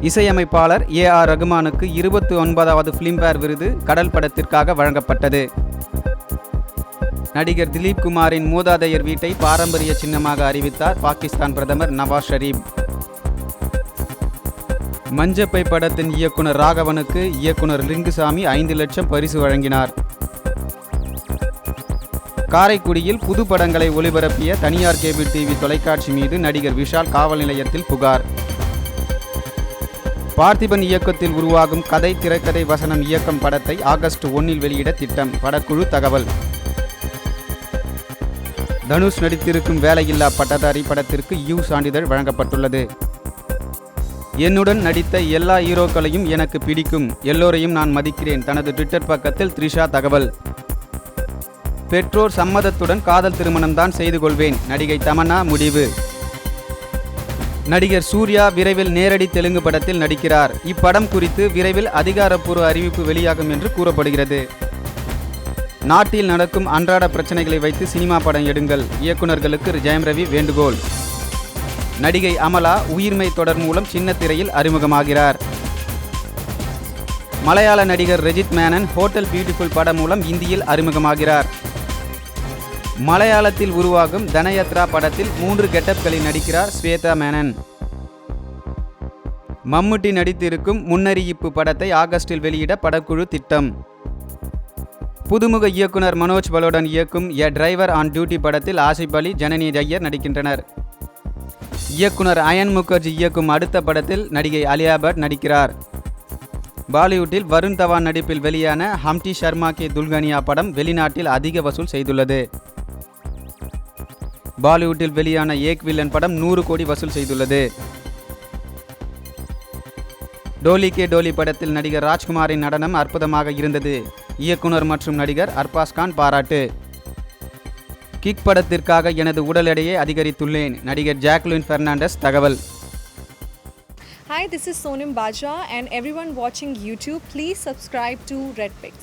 இசையமைப்பாளர் A R ரகுமானுக்கு இருபத்தி ஒன்பதாவது ஃபிலிம்பேர் விருது கடல் படத்திற்காக வழங்கப்பட்டது. நடிகர் திலீப் குமாரின் மூதாதையர் வீட்டை பாரம்பரிய சின்னமாக அறிவித்தார் பாகிஸ்தான் பிரதமர் நவாஸ் ஷரீப். மஞ்சப்பை படத்தின் இயக்குனர் ராகவனுக்கு இயக்குனர் லிங்குசாமி ஐந்து லட்சம் பரிசு வழங்கினார். காரைக்குடியில் புது படங்களை ஒளிபரப்பிய தனியார் கேபிள் டிவி தொலைக்காட்சி மீது நடிகர் விஷால் காவல் நிலையத்தில் புகார். பார்த்திபன் இயக்கத்தில் உருவாகும் கதை திரைக்கதை வசனம் இயக்கம் படத்தை ஆகஸ்ட் ஒன்னில் வெளியிட திட்டம். படக்குழு தகவல். தனுஷ் நடித்திருக்கும் வேலையில்லா பட்டதாரி படத்திற்கு யூ சான்றிதழ் வழங்கப்பட்டுள்ளது. என்னுடன் நடித்த எல்லா ஹீரோக்களையும் எனக்கு பிடிக்கும். எல்லோரையும் நான் மதிக்கிறேன். தனது ட்விட்டர் பக்கத்தில் த்ரிஷா தகவல். பெற்றோர் சம்மதத்துடன் காதல் திருமணம்தான் செய்து கொள்வேன். நடிகை தமன்னா முடிவு. நடிகர் சூர்யா விரைவில் நேரடி தெலுங்கு படத்தில் நடிக்கிறார். இப்படம் குறித்து விரைவில் அதிகாரப்பூர்வ அறிவிப்பு வெளியாகும் என்று கூறப்படுகிறது. நாட்டில் நடக்கும் அன்றாட பிரச்சனைகளை வைத்து சினிமா படம் எடுங்கள். இயக்குனர்களுக்கு ஜெயம் ரவி வேண்டுகோள். நடிகை அமலா உயிர்மை தொடர் மூலம் சின்ன திரையில் அறிமுகமாகிறார். மலையாள நடிகர் ரெஜித் மேனன் ஹோட்டல் பியூட்டிஃபுல் படம் மூலம் இந்தியில் அறிமுகமாகிறார். மலையாளத்தில் உருவாகும் தனயத்ரா படத்தில் மூன்று கெட்டப்களில் நடிக்கிறார் ஸ்வேதா மேனன். மம்முட்டி நடித்திருக்கும் முன்னறிவிப்பு படத்தை ஆகஸ்டில் வெளியிட படக்குழு திட்டம். புதுமுக இயக்குனர் மனோஜ் பலோடன் இயக்கும் எ டிரைவர் ஆன் டியூட்டி படத்தில் ஆசிப் அலி ஜனனி ஐயர் நடிக்கின்றனர். இயக்குனர் அயன் முகர்ஜி இயக்கும் அடுத்த படத்தில் நடிகை அலியா பட் நடிக்கிறார். பாலிவுட்டில் வருண் தவான் நடிப்பில் வெளியான ஹம்டி ஷர்மா கே துல்கனியா படம் வெளிநாட்டில் அதிக வசூல் செய்துள்ளது. பாலிவுட்டில் வெளியான ஏக் வில்லன் படம் நூறு கோடி வசூல் செய்துள்ளது. டோலி கே டோலி படத்தில் நடிகர் ராஜ்குமாரின் நடனம் அற்புதமாக இருந்தது. இயக்குனர் மற்றும் நடிகர் அர்பாஸ் கான் பாராட்டு. கிக் படத்திற்காக எனது உடல் எடையை அதிகரித்துள்ளேன். நடிகர் ஜாக்லின் பெர்னாண்டஸ் தகவல். Hi, this is Sonam Baja, and everyone watching YouTube, please subscribe to red Pix.